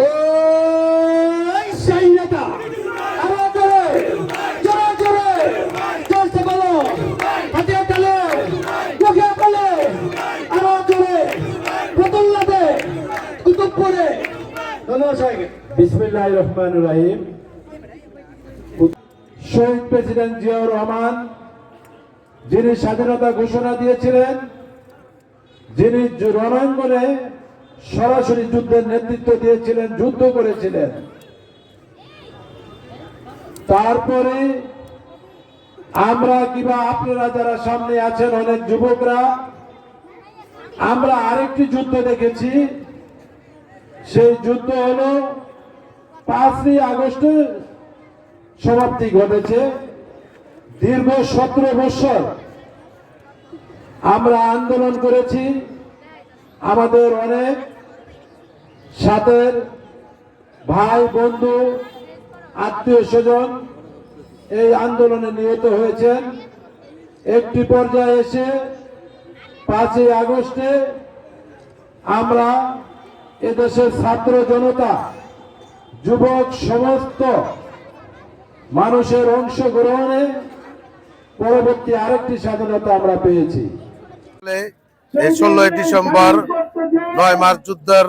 ওই সেই নেতা আরও জোরে জোরে জোরে চলছে বলো হাতে তালে মুখে বলে আরও জোরে রাহিম শহীদ প্রেসিডেন্ট জিয়াউর রহমান যিনি স্বাধীনতা ঘোষণা দিয়েছিলেন, যিনি রণাঙ্গনে সরাসরি যুদ্ধের নেতৃত্ব দিয়েছিলেন, যুদ্ধ করেছিলেন। তারপরে আমরা কিবা আপনারা যারা সামনে আছেন, অনেক যুবকরা, আমরা আরেকটি যুদ্ধ দেখেছি। সেই যুদ্ধ হলো পাঁচই আগস্টে সমাপ্তি ঘটেছে। দীর্ঘ সতেরো বছর আমরা আন্দোলন করেছি। আমাদের অনেক সাথের ভাই, বন্ধু, আত্মীয় স্বজন এই আন্দোলনে নিহত হয়েছেন। একটি পর্যায়ে এসে পাঁচই আগস্টে আমরা এদেশের ছাত্র জনতা, যুবক, সমস্ত মানুষের অংশগ্রহণে পরবর্তী আরেকটি স্বাধীনতা আমরা পেয়েছি। ষোলোই ডিসেম্বর নয় মার্চ যুদ্ধের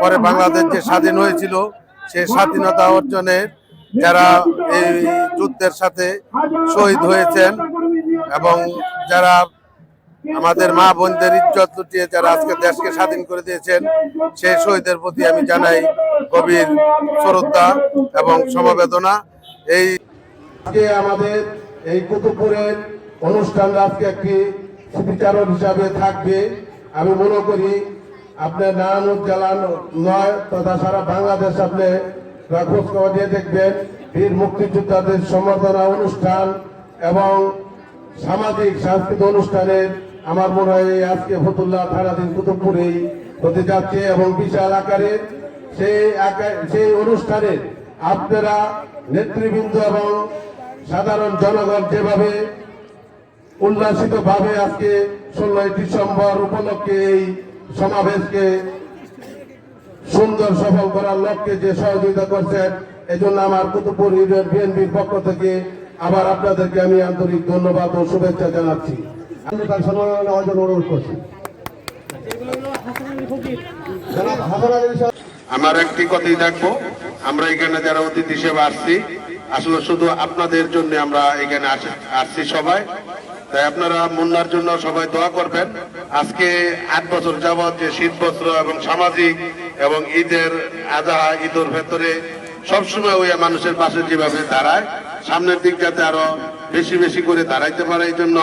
পরে বাংলাদেশ যে স্বাধীন হয়েছিল, সেই স্বাধীনতা অর্জনে যারা এই যুদ্ধের সাথে শহীদ হয়েছেন এবং যারা আমাদের মা বোনদের ইজ্জত লুটিয়ে যারা আজকে দেশকে স্বাধীন করে দিয়েছেন, সেই শহীদের প্রতি আমি জানাই গভীর শ্রদ্ধা এবং সমবেদনা। এই আমাদের এই কুতুবপুরের অনুষ্ঠান আজকে একটি স্মৃতিচারণ হিসাবে থাকবে। আমি মনে করি আপনার নারায়ণুজ্জালান নয়, তথা সারা বাংলাদেশ আপনি খোঁজ খবর দিয়ে দেখবেন। বীর মুক্তিযোদ্ধাদের সম্বর্ধনা অনুষ্ঠান এবং সামাজিক, সাংস্কৃতিক অনুষ্ঠানের আমার মনে হয় আজকে ফতুল্লাহ থানাধীন কুতুবপুরেই হতে যাচ্ছে এবং বিশাল আকারে সেই আকার- সেই অনুষ্ঠানে আপনারা নেতৃবৃন্দ এবং সাধারণ জনগণ যেভাবে উল্লাসিত ভাবে আজকে ষোলোই ডিসেম্বর উপলক্ষে এই সমাবেশকে সুন্দর সফল করার লক্ষ্যে যে সহযোগিতা করছেন এই জন্য আমার কুতুবপুর ইউনিয়ন বিএনপির পক্ষ থেকে আবার আপনাদেরকে আমি আন্তরিক ধন্যবাদ ও শুভেচ্ছা জানাচ্ছি। করছি। আমার একটি কথাই দেখব আমরা এখানে যারা অতিথি হিসেবে আসছি আসলে শুধু আপনাদের জন্য আমরা এখানে আসছি সবাই। তাই আপনারা মুন্নার জন্য সবাই দোয়া করবেন। আজকে আট বছর যাবৎ যে শীত বস্ত্র এবং সামাজিক এবং ঈদের আদাহা ঈদের ভেতরে সবসময় ওই মানুষের পাশে যেভাবে দাঁড়ায়, সামনের দিক যাতে আরও বেশি বেশি করে দাঁড়াইতে পারে এই জন্য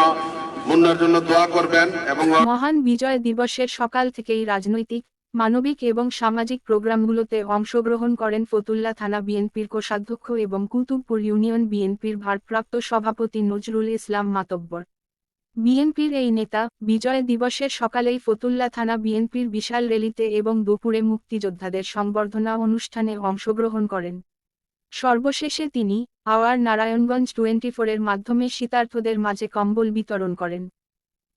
মুন্নার জন্য দোয়া করবেন এবং মহান বিজয় দিবসের সকাল থেকেই রাজনৈতিক মানবিক এবং সামাজিক প্রোগ্রামগুলোতে অংশগ্রহণ করেন ফতুল্লা থানা বিএনপির কোষাধ্যক্ষ এবং কুতুবপুর ইউনিয়ন বিএনপির ভারপ্রাপ্ত সভাপতি নজরুল ইসলাম মাতব্বর। বিএনপির এই নেতা বিজয় দিবসের সকালেই ফতুল্লা থানা বিএনপির বিশাল র্যালিতে এবং দুপুরে মুক্তিযোদ্ধাদের সংবর্ধনা অনুষ্ঠানে অংশগ্রহণ করেন। সর্বশেষে তিনি আওয়ার নারায়ণগঞ্জ টোয়েন্টি ফোরের মাধ্যমে শীতার্থদের মাঝে কম্বল বিতরণ করেন।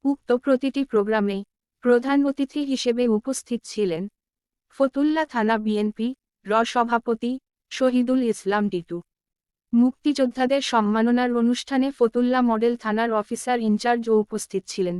উক্ত প্রতিটি প্রোগ্রামে প্রধান অতিথি হিসেবে উপস্থিত ছিলেন ফতুল্লা থানা বিএনপি, র সভাপতি, শহীদুল ইসলাম ডিটু। মুক্তিযোদ্ধাদের সম্মাননার অনুষ্ঠানে ফতুল্লা মডেল থানার অফিসার ইনচার্জও উপস্থিত ছিলেন।